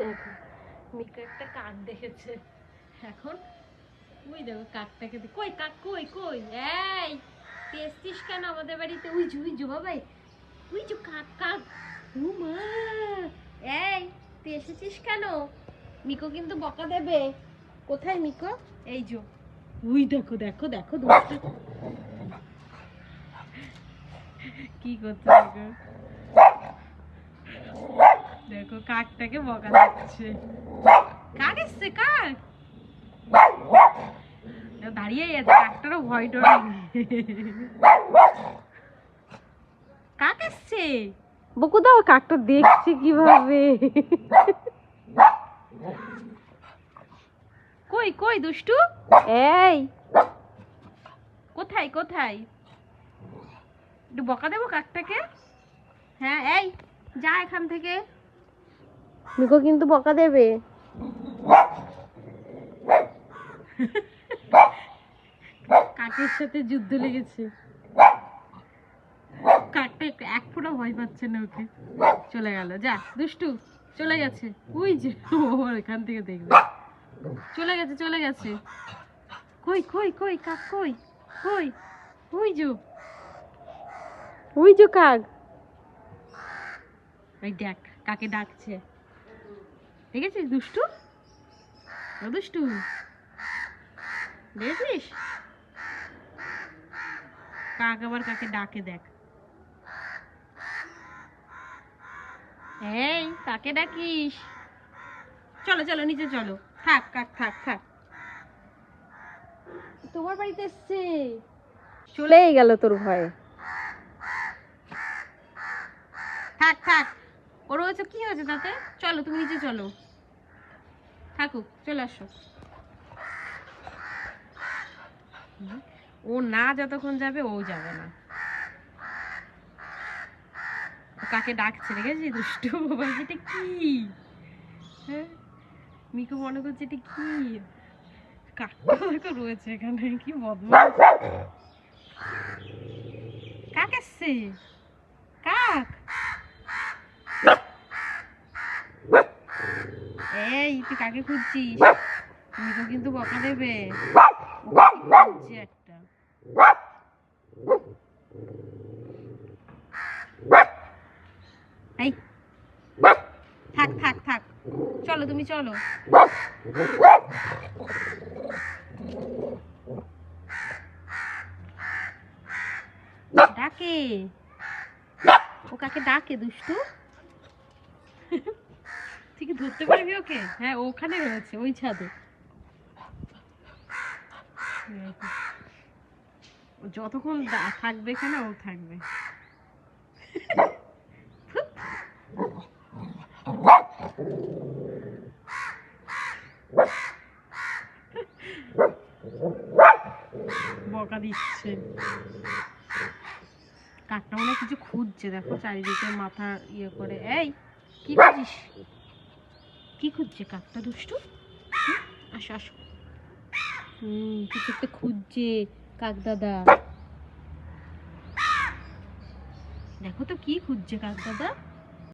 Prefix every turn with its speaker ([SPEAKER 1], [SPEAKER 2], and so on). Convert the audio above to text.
[SPEAKER 1] দেখো, মিকো একটা কাক দেখেছে। এখন, ওই দেখো কাকটাকে কই কাক কই কই? এই তুই এসছিস কেন আমাদের বাড়িতে? উই জু উই জু বাবাই, উই জু কাক কাক। ও মা, এই তুই এসেছিস কেন? মিকো কিন্তু বকা দেবে। কোথায় মিকো? এই যো, উই দেখো দেখো দেখো কি করছে দেখো কাকটাকে বকা দিচ্ছে। কাক এসছে কাক? আছে কাকটারও ভয় ডর কাক এসছে? বকু দাও কাকটা দেখছে কীভাবে। কই কই দুষ্টু? এই। কোথায় কোথায়? একটু বকা দেবো কাকটাকে? হ্যাঁ এই যা এখান থেকে। মিকো কিন্তু বকা দেবে। কাকের সাথে যুদ্ধ লেগেছে। কাকটা একটু এক ফোঁটা ভয় পাচ্ছে না ওকে। চলে গেল যা দুষ্টু চলে গেছে। ওই যে ও এখান থেকে দেখবে। চলে গেছে চলে গেছে। কই কই কই কাক কই? কই? ওই যো ওই যো কাক। ওই দেখ কাকে ডাকছে। দেখেছিস দুষ্টু? দুষ্টু। দেখেছিস? কাক আবার কাকে ডাকে দেখ। এই কাকে ডাকিস? চলো চলো নিচে চলো। থাক কাক থাক থাক। তোমার বাড়িতে এসছে? চলেই গেল তোর ভয়ে। থাক থাক। ওর হয়েছে কি হয়েছে তাতে? চলো, তুমি নিচে চলো। থাকুক, চলে আসো। ও না যতক্ষণ যাবে, ও যাবে না। ও কাকে ডাকছে দেখেছি দুষ্টু? বাবা এটা কি? হ্যাঁ? মিকু মনে করছে, এটা কি? কাকটা রয়েছে এখানে, কি বদমাস কাক এসছে? কাক এই তুই কাকে খুঁজছিস? তুই তো কিন্তু বকা দেবে। একটা। থাক থাক থাক। চলো, তুমি চলো। ডাকে। ও কাকে ডাকে, দুষ্টু? তুই কি ধরতে পারবি ওকে? হ্যাঁ ওখানে রয়েছে, ওই ছাদে। যতক্ষণ থাকবে এখানে, ও থাকবে। বকা দিচ্ছে। কাকটা মনে কিছু খুঁজছে, দেখো চারিদিকে মাথা ইয়ে করে। এই, কি খুঁজিস? কি খুঁজছে কাকটা দুষ্টু? আসো আসো। হুম কিছু একটা খুঁজছে কাক দাদা। দেখো তো কি খুঁজছে কাক দাদা।